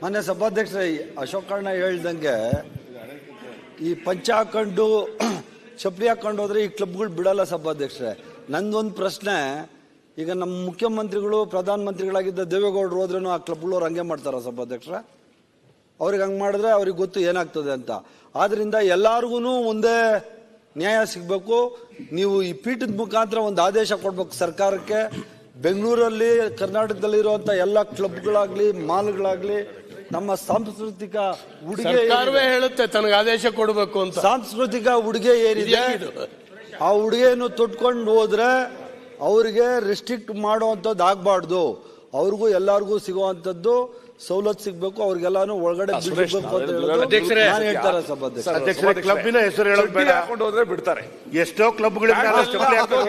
ಮೊನ್ನೆ ಸಭಾಧ್ಯಕ್ಷರೇ ಅಶೋಕ್ ಅಣ್ಣ ಹೇಳ್ದಂಗೆ ಈ ಪಂಚ ಹಾಕೊಂಡು ಚಪ್ಪಲಿ ಹಾಕೊಂಡು ಹೋದ್ರೆ ಈ ಕ್ಲಬ್ಗಳು ಬಿಡಲ್ಲ ಸಭಾಧ್ಯಕ್ಷರೇ. ನಂದೊಂದು ಪ್ರಶ್ನೆ, ಈಗ ನಮ್ಮ ಮುಖ್ಯಮಂತ್ರಿಗಳು, ಪ್ರಧಾನಮಂತ್ರಿಗಳಾಗಿದ್ದ ದೇವೇಗೌಡರು ಹೋದ್ರೂ ಆ ಕ್ಲಬ್ಗಳವ್ರು ಹಂಗೆ ಮಾಡ್ತಾರ ಸಭಾಧ್ಯಕ್ಷರ? ಅವ್ರಿಗೆ ಹಂಗೆ ಮಾಡಿದ್ರೆ ಅವ್ರಿಗೆ ಗೊತ್ತು ಏನಾಗ್ತದೆ ಅಂತ. ಆದ್ರಿಂದ ಎಲ್ಲಾರ್ಗು ಒಂದೇ ನ್ಯಾಯ ಸಿಗಬೇಕು. ನೀವು ಈ ಪೀಠದ ಮುಖಾಂತರ ಒಂದು ಆದೇಶ ಕೊಡ್ಬೇಕು ಸರ್ಕಾರಕ್ಕೆ. ಬೆಂಗಳೂರಲ್ಲಿ ಕರ್ನಾಟಕದಲ್ಲಿರುವಂಥ ಎಲ್ಲ ಕ್ಲಬ್ಗಳಾಗ್ಲಿ, ಮಾಲ್ಗಳಾಗ್ಲಿ ನಮ್ಮ ಸಾಂಸ್ಕೃತಿಕ ಉಡುಗೆ ಸರ್ಕಾರವೇ ಹೇಳುತ್ತೆ ತನಗೆ ಆದೇಶ ಕೊಡಬೇಕು ಅಂತ. ಸಾಂಸ್ಕೃತಿಕ ಉಡುಗೆ ಏನಿದೆ? ಇದು ಆ ಉಡುಗೆಯನ್ನು ತೊಟ್ಕೊಂಡು ಹೋದ್ರೆ ಅವರಿಗೆ ರೆಸ್ಟ್ರಿಕ್ಟ್ ಮಾಡುವಂಥದ್ದು ಆಗಬಾರ್ದು. ಅವ್ರಿಗೂ ಎಲ್ಲರಿಗೂ ಸಿಗುವಂಥದ್ದು ಸವಲತ್ತು ಸಿಗ್ಬೇಕು ಅವ್ರಿಗೆಲ್ಲಾನು ಒಳಗಡೆ ಬಿಡಬೇಕು ಅಂತ ಹೇಳೋದು ಅಧ್ಯಕ್ಷರೇ, ನಾನು ಹೇಳ್ತಾರೆ ಸಭಾಧ್ಯಕ್ಷ ಅಧ್ಯಕ್ಷರೇ ಕ್ಲಬ್ಬಿನ ಹೆಸರು ಹೇಳೋದು ಬೇಡ. ಹಾಕೊಂಡು ಹೋದ್ರೆ ಬಿಡ್ತಾರೆ. ಎಷ್ಟೋ ಕ್ಲಬ್ಗಳಿಂದ ಚಪ್ಪಲಿ ಹಾಕೊಂಡು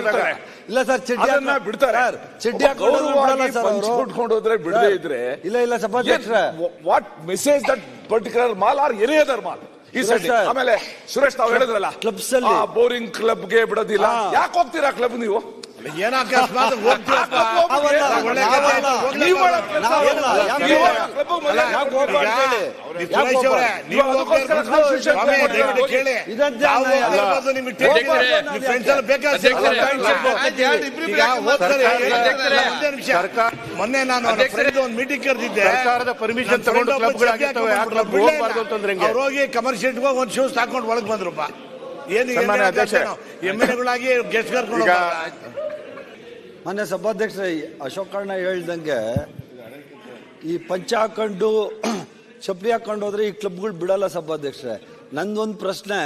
ಇಲ್ಲ ಸರ್ ಚಡ್ಡಿ ಅದನ್ನ ಹಾಕೊಂಡು- ಬಿಡ್ತಾರೆ. ಸರ್, ಚಡ್ಡಿ ಹಾಕೊಂಡು ಹೋದ್ರೆ ಬಿಡಲ್ಲ ಸರ್ ಅವರು. ಉಟ್ಕೊಂಡು ಹೋದ್ರೆ ಬಿಡದೇ ಇದ್ರೆ ಇಲ್ಲ ಇಲ್ಲ ಸಭಾಧ್ಯಕ್ಷರೇ. What message that particular mall or any other mall? ಈ ಸೈಡ್ ಸರ್. ಆಮೇಲೆ ಸುರೇಶ್ ತಾವ್ ಹೇಳಿದ್ರಲ್ಲ ಕ್ಲಬ್ಸ್ ಅಲ್ಲಿ. ಬೋರಿಂಗ್ ಕ್ಲಬ್ಗೆ ಬಿಡೋದಿಲ್ಲ. ಹಾ. ಯಾಕೆ ಹೋಗ್ತೀರಾ ಕ್ಲಬ್ ನೀವು? ಒಂದೇ. ಮೊನ್ನೆ ನಾನು ಒಂದು ಮೀಟಿಂಗ್ ಕರೆದಿದ್ದೆ. ಸರ್ಕಾರದ ಪರ್ಮಿಷನ್ ತಗೊಂಡು ಹೆಂಗೆ? ಕಮರ್ಷಿಯಲ್ ಹೋಗಿ ಒಂದು ಶೂಸ್ ಹಾಕೊಂಡು ಒಳಗ್ ಬಂದ್ರಪ್ಪ ಸನ್ಮಾನ್ಯ ಎಲ್ ಗೆಸ್ಟ್ ಕರ್ಕೊಂಡು. ಮೊನ್ನೆ ಸಭಾಧ್ಯಕ್ಷರೇ ಅಶೋಕ್ ಅಣ್ಣ ಹೇಳ್ದಂಗೆ ಈ ಪಂಚ ಹಾಕೊಂಡು ಚಪ್ಪಲಿ ಹಾಕೊಂಡು ಹೋದ್ರೆ ಈ ಕ್ಲಬ್ಗಳು ಬಿಡಲ್ಲ ಸಭಾಧ್ಯಕ್ಷರೇ ನಂದೊಂದು ಪ್ರಶ್ನೆ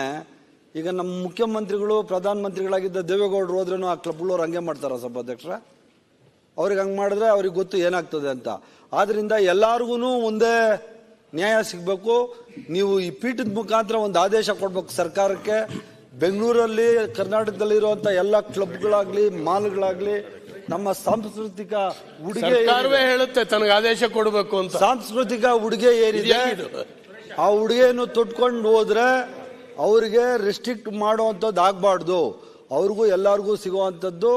ಈಗ ನಮ್ಮ ಮುಖ್ಯಮಂತ್ರಿಗಳು ಪ್ರಧಾನ ಮಂತ್ರಿಗಳಾಗಿದ್ದ ದೇವೇಗೌಡರು ಹೋದ್ರೂ ಆ ಕ್ಲಬ್ಗಳವ್ರು ಹಂಗೆ ಮಾಡ್ತಾರ ಸಭಾಧ್ಯಕ್ಷರ ಅವ್ರಿಗೆ ಹಂಗೆ ಮಾಡಿದ್ರೆ ಅವ್ರಿಗೆ ಗೊತ್ತು ಏನಾಗ್ತದೆ ಅಂತ. ಆದ್ರಿಂದ ಎಲ್ಲಾರ್ಗು ಒಂದೇ ನ್ಯಾಯ ಸಿಗಬೇಕು. ನೀವು ಈ ಪೀಠದ ಮುಖಾಂತರ ಒಂದು ಆದೇಶ ಕೊಡ್ಬೇಕು ಸರ್ಕಾರಕ್ಕೆ. ಬೆಂಗಳೂರಲ್ಲಿ ಕರ್ನಾಟಕದಲ್ಲಿರುವಂಥ ಎಲ್ಲ ಕ್ಲಬ್ಗಳಾಗ್ಲಿ ಮಾಲ್ಗಳಾಗ್ಲಿ ನಮ್ಮ ಸಾಂಸ್ಕೃತಿಕ ಉಡುಗೆ ಸರ್ಕಾರವೇ ಹೇಳುತ್ತೆ ತನಗೆ ಆದೇಶ ಕೊಡಬೇಕು ಅಂತ. ಸಾಂಸ್ಕೃತಿಕ ಉಡುಗೆ ಏನಿದೆ? ಆ ಉಡುಗೆಯನ್ನು ತೊಟ್ಕೊಂಡು ಹೋದ್ರೆ ಅವ್ರಿಗೆ ರೆಸ್ಟ್ರಿಕ್ಟ್ ಮಾಡುವಂಥದ್ದು ಆಗಬಾರ್ದು. ಅವ್ರಿಗೂ ಎಲ್ಲರಿಗೂ ಸಿಗುವಂಥದ್ದು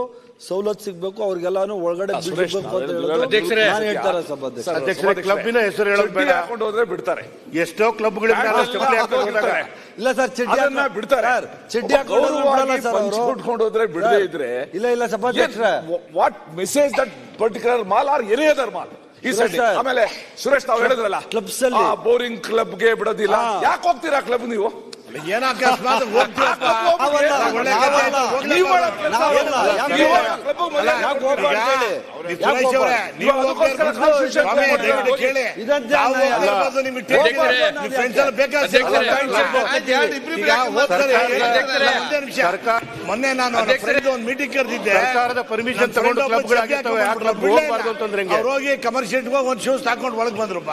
ಸವಲತ್ತು ಸಿಗ್ಬೇಕು ಅವ್ರಿಗೆಲ್ಲಾನು ಒಳಗಡೆ ಬಿಡಬೇಕು ಅಂತ ಹೇಳೋದು ಅಧ್ಯಕ್ಷರೇ, ನಾನು ಹೇಳ್ತಾರೆ ಸಭಾಧ್ಯಕ್ಷ ಅಧ್ಯಕ್ಷರೇ. ಕ್ಲಬ್ಬಿನ ಹೆಸರು ಹೇಳೋದು ಬೇಡ. ಹಾಕೊಂಡು ಹೋದ್ರೆ ಬಿಡ್ತಾರೆ. ಎಷ್ಟೋ ಕ್ಲಬ್ ಚಪ್ಪಲಿ ಹಾಕೊಂಡು ಹೋದಾಗ ಇಲ್ಲ ಸರ್ ಚಿಡ್ಡಿ ಅದನ್ನ ಬಿಡ್ತಾರೆ. ಸರ್, ಚಡ್ಡಿ ಹಾಕೊಂಡು ಬಿಡಲ್ಲ ಸರ್ ಅವರು. ಉಟ್ಕೊಂಡು ಹೋದ್ರೆ ಬಿಡದೇ ಇದ್ರೆ ಇಲ್ಲ ಇಲ್ಲ ಸಭಾಧ್ಯಕ್ಷರೇ what message that particular mall or any other mall? ಈ ಸುರೇಶ್ ಸೈಡ್. ಆಮೇಲೆ ಸುರೇಶ್ ತಾವು ಹೇಳಿದ್ರಲ್ಲ ಕ್ಲಬ್ಸ್ ಅಲ್ಲಿ. ಬೋರಿಂಗ್ ಕ್ಲಬ್ಗೆ ಬಿಡೋದಿಲ್ಲ. ಯಾಕೆ ಹೋಗ್ತೀರಾ ಕ್ಲಬ್ ನೀವು? ಮೊನ್ನೆ ನಾನು ಒಂದು ಮೀಟಿಂಗ್ ಕರೆದಿದ್ದೆ. ಸರ್ಕಾರದ ಪರ್ಮಿಷನ್ ತಗೊಂಡು ಒಬ್ಬ ಕ್ಲಬ್ಗಳಾಗಿರ್ತವೆ, ಆ ಕ್ಲಬ್ ಹೋಗ್ಬಾರ್ದು ಅಂತಂದ್ರೆ ಹೋಗಿ? ಕಮರ್ಷಿಯಲ್ ಒಂದ್ ಒಂದು ಶೂಸ್ ಹಾಕೊಂಡು ಒಳಗ್ ಬಂದ್ರಪ್ಪ